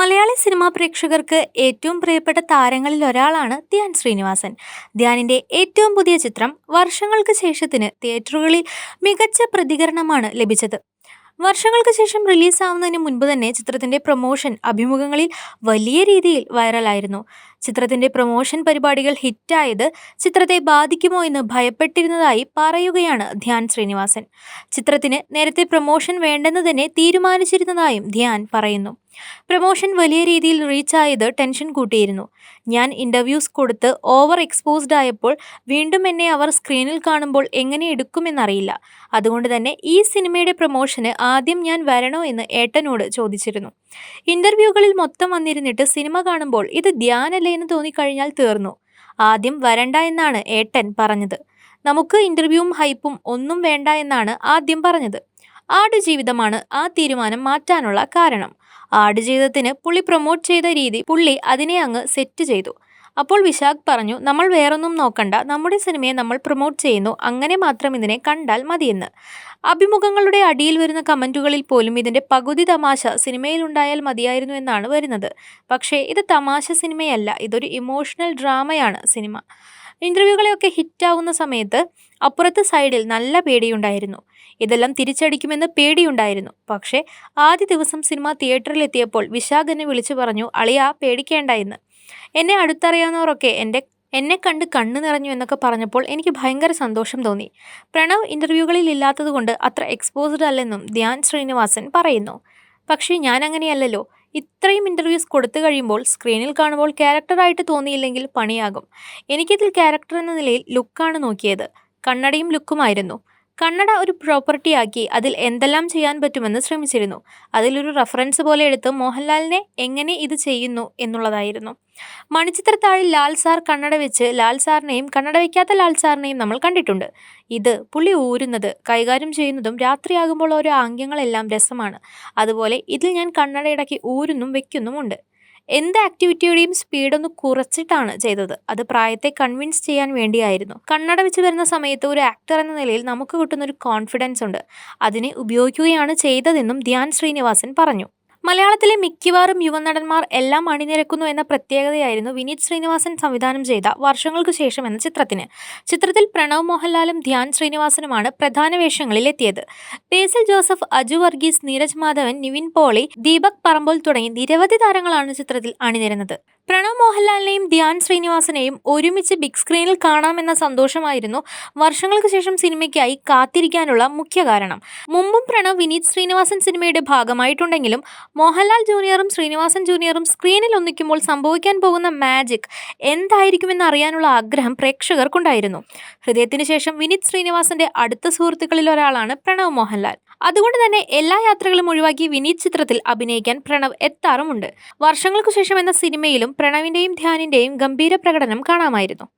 Malayali cinema പ്രേക്ഷകർക്ക് ഏറ്റവും പ്രിയപ്പെട്ട താരങ്ങളിൽ ഒരാളാണ് ധ്യാൻ ശ്രീനിവാസൻ. ധ്യാനിന്റെ ഏറ്റവും പുതിയ ചിത്രം വർഷങ്ങൾക്ക് ശേഷത്തിന് തിയേറ്ററുകളിൽ മികച്ച പ്രതികരണമാണ് ലഭിച്ചത്. വർഷങ്ങൾക്ക് ശേഷം റിലീസാവുന്നതിന് മുൻപ് തന്നെ ചിത്രത്തിന്റെ പ്രൊമോഷൻ അഭിമുഖങ്ങളിൽ വലിയ രീതിയിൽ വൈറലായിരുന്നു. ചിത്രത്തിന്റെ പ്രൊമോഷൻ പരിപാടികൾ ഹിറ്റായത് ചിത്രത്തെ ബാധിക്കുമോ എന്ന് ഭയപ്പെട്ടിരുന്നതായി പറയുകയാണ് ധ്യാൻ ശ്രീനിവാസൻ. ചിത്രത്തിന് നേരത്തെ പ്രൊമോഷൻ വേണ്ടെന്ന് തന്നെ തീരുമാനിച്ചിരുന്നതായും ധ്യാൻ പറയുന്നു. പ്രൊമോഷൻ വലിയ രീതിയിൽ റീച്ചായത് ടെൻഷൻ കൂട്ടിയിരുന്നു. ഞാൻ ഇന്റർവ്യൂസ് കൊടുത്ത് ഓവർ എക്സ്പോസ്ഡ് ആയപ്പോൾ വീണ്ടും എന്നെ അവർ സ്ക്രീനിൽ കാണുമ്പോൾ എങ്ങനെ എടുക്കുമെന്നറിയില്ല. അതുകൊണ്ട് തന്നെ ഈ സിനിമയുടെ പ്രൊമോഷന് ആദ്യം ഞാൻ വരണോ എന്ന് ഏട്ടനോട് ചോദിച്ചിരുന്നു. ഇന്റർവ്യൂകളിൽ മൊത്തം വന്നിരുന്നിട്ട് സിനിമ കാണുമ്പോൾ ഇത് ധ്യാനല്ലേ എന്ന് തോന്നിക്കഴിഞ്ഞാൽ തീർന്നു. ആദ്യം വരണ്ട എന്നാണ് ഏട്ടൻ പറഞ്ഞത്. നമുക്ക് ഇന്റർവ്യൂവും ഹൈപ്പും ഒന്നും വേണ്ട എന്നാണ് ആദ്യം പറഞ്ഞത്. ആടുജീവിതമാണ് ആ തീരുമാനം മാറ്റാനുള്ള കാരണം. ആടുജീവിതത്തിന് പുള്ളി പ്രൊമോട്ട് ചെയ്ത രീതി പുള്ളി അതിനെ അങ്ങ് സെറ്റ് ചെയ്തു. അപ്പോൾ വിശാഖ് പറഞ്ഞു നമ്മൾ വേറൊന്നും നോക്കണ്ട. നമ്മുടെ സിനിമയെ നമ്മൾ പ്രൊമോട്ട് ചെയ്യുന്നു. അങ്ങനെ മാത്രം ഇതിനെ കണ്ടാൽ മതിയെന്ന്. അഭിമുഖങ്ങളുടെ അടിയിൽ വരുന്ന കമന്റുകളിൽ പോലും ഇതിന്റെ പകുതി തമാശ സിനിമയിൽ സിനിമയിലുണ്ടായാൽ മതിയായിരുന്നു എന്നാണ് വരുന്നത്. പക്ഷേ ഇത് തമാശ സിനിമയല്ല. ഇതൊരു ഇമോഷണൽ ഡ്രാമയാണ് സിനിമ. ഇന്റർവ്യൂകളെയൊക്കെ ഹിറ്റാവുന്ന സമയത്ത് അപ്പുറത്തെ സൈഡിൽ നല്ല പേടിയുണ്ടായിരുന്നു. ഇതെല്ലാം തിരിച്ചടിക്കുമെന്ന് പേടിയുണ്ടായിരുന്നു. പക്ഷേ ആദ്യ ദിവസം സിനിമ തിയേറ്ററിലെത്തിയപ്പോൾ വിശാഖ് എന്നെ വിളിച്ചു പറഞ്ഞു അളിയാ പേടിക്കേണ്ട എന്ന്. എന്നെ അടുത്തറിയാവുന്നവരൊക്കെ എന്റെ എന്നെ കണ്ട് കണ്ണു നിറഞ്ഞു എന്നൊക്കെ പറഞ്ഞപ്പോൾ എനിക്ക് ഭയങ്കര സന്തോഷം തോന്നി. പ്രണവ് ഇന്റർവ്യൂകളിൽ ഇല്ലാത്തതുകൊണ്ട് അത്ര എക്സ്പോസ്ഡ് അല്ലെന്നും ധ്യാൻ ശ്രീനിവാസൻ പറയുന്നു. പക്ഷേ ഞാൻ അങ്ങനെയല്ലല്ലോ. ഇത്രയും ഇന്റർവ്യൂസ് കൊടുത്തു കഴിയുമ്പോൾ സ്ക്രീനിൽ കാണുമ്പോൾ ക്യാരക്ടറായിട്ട് തോന്നിയില്ലെങ്കിൽ പണിയാകും. എനിക്കിതിൽ ക്യാരക്ടർ എന്ന നിലയിൽ ലുക്കാണ് നോക്കിയത്. കണ്ണടയും ലുക്കുമായിരുന്നു കണ്ണട ഒരു പ്രോപ്പർട്ടിയാക്കി അതിൽ എന്തെല്ലാം ചെയ്യാൻ പറ്റുമെന്ന് ശ്രമിച്ചിരുന്നു. അതിലൊരു റഫറൻസ് പോലെ എടുത്ത് മോഹൻലാലിനെ എങ്ങനെ ഇത് ചെയ്യുന്നു എന്നുള്ളതായിരുന്നു. മണിച്ചിത്രത്താഴിൽ ലാൽ സാർ കണ്ണട വെച്ച് ലാൽ സാറിനെയും കണ്ണട വയ്ക്കാത്ത ലാൽ സാറിനെയും നമ്മൾ കണ്ടിട്ടുണ്ട്. ഇത് പുള്ളി ഊരുന്നത് കൈകാര്യം ചെയ്യുന്നതും രാത്രിയാകുമ്പോൾ ഓരോ ആംഗ്യങ്ങളെല്ലാം രസമാണ്. അതുപോലെ ഇതിൽ ഞാൻ കണ്ണട ഇടയ്ക്ക് ഊരുന്നും വെക്കുന്നുമുണ്ട്. എന്ത് ആക്ടിവിറ്റിയുടെയും സ്പീഡ് ഒന്ന് കുറച്ചിട്ടാണ് ചെയ്തത്. അത് പ്രായത്തെ കൺവിൻസ് ചെയ്യാൻ വേണ്ടിയായിരുന്നു. കണ്ണട വെച്ച് വരുന്ന സമയത്ത് ഒരു ആക്ടർ എന്ന നിലയിൽ നമുക്ക് കിട്ടുന്ന ഒരു കോൺഫിഡൻസ് ഉണ്ട്. അതിനെ ഉപയോഗിക്കുകയാണ് ചെയ്തതെന്നും ധ്യാൻ ശ്രീനിവാസൻ പറഞ്ഞു. മലയാളത്തിലെ മിക്കവാറും യുവനടന്മാർ എല്ലാം അണിനിരക്കുന്നു എന്ന പ്രത്യേകതയായിരുന്നു വിനീത് ശ്രീനിവാസൻ സംവിധാനം ചെയ്ത വർഷങ്ങൾക്ക് ശേഷം എന്ന ചിത്രത്തിന്. ചിത്രത്തിൽ പ്രണവ് മോഹൻലാലും ധ്യാൻ ശ്രീനിവാസനുമാണ് പ്രധാന വേഷങ്ങളിൽ എത്തിയത് ബേസിൽ ജോസഫ് അജു വർഗീസ് നീരജ് മാധവൻ നിവിൻ പോളി ദീപക് പറമ്പോൾ തുടങ്ങി നിരവധി താരങ്ങളാണ് ചിത്രത്തിൽ അണിനിരുന്നത്. പ്രണവ് മോഹൻലാലിനെയും ധ്യാൻ ശ്രീനിവാസനെയും ഒരുമിച്ച് ബിഗ് സ്ക്രീനിൽ കാണാമെന്ന സന്തോഷമായിരുന്നു വർഷങ്ങൾക്ക് ശേഷം സിനിമയ്ക്കായി കാത്തിരിക്കാനുള്ള മുഖ്യ കാരണം മുമ്പും പ്രണവ് വിനീത് ശ്രീനിവാസൻ സിനിമയുടെ ഭാഗമായിട്ടുണ്ടെങ്കിലും മോഹൻലാൽ ജൂനിയറും ശ്രീനിവാസൻ ജൂനിയറും സ്ക്രീനിൽ ഒന്നിക്കുമ്പോൾ സംഭവിക്കാൻ പോകുന്ന മാജിക് എന്തായിരിക്കുമെന്ന് അറിയാനുള്ള ആഗ്രഹം പ്രേക്ഷകർക്കുണ്ടായിരുന്നു. ഹൃദയത്തിന് ശേഷം വിനീത് ശ്രീനിവാസന്റെ അടുത്ത സുഹൃത്തുക്കളിൽ ഒരാളാണ് പ്രണവ് മോഹൻലാൽ. അതുകൊണ്ട് തന്നെ എല്ലാ യാത്രകളും ഒഴിവാക്കി വിനീത് ചിത്രത്തിൽ അഭിനയിക്കാൻ പ്രണവ് എത്താറുമുണ്ട്. വർഷങ്ങൾക്കു ശേഷം എന്ന സിനിമയിലും പ്രണവിന്റെയും ധ്യാനിന്റെയും ഗംഭീര പ്രകടനം കാണാമായിരുന്നു.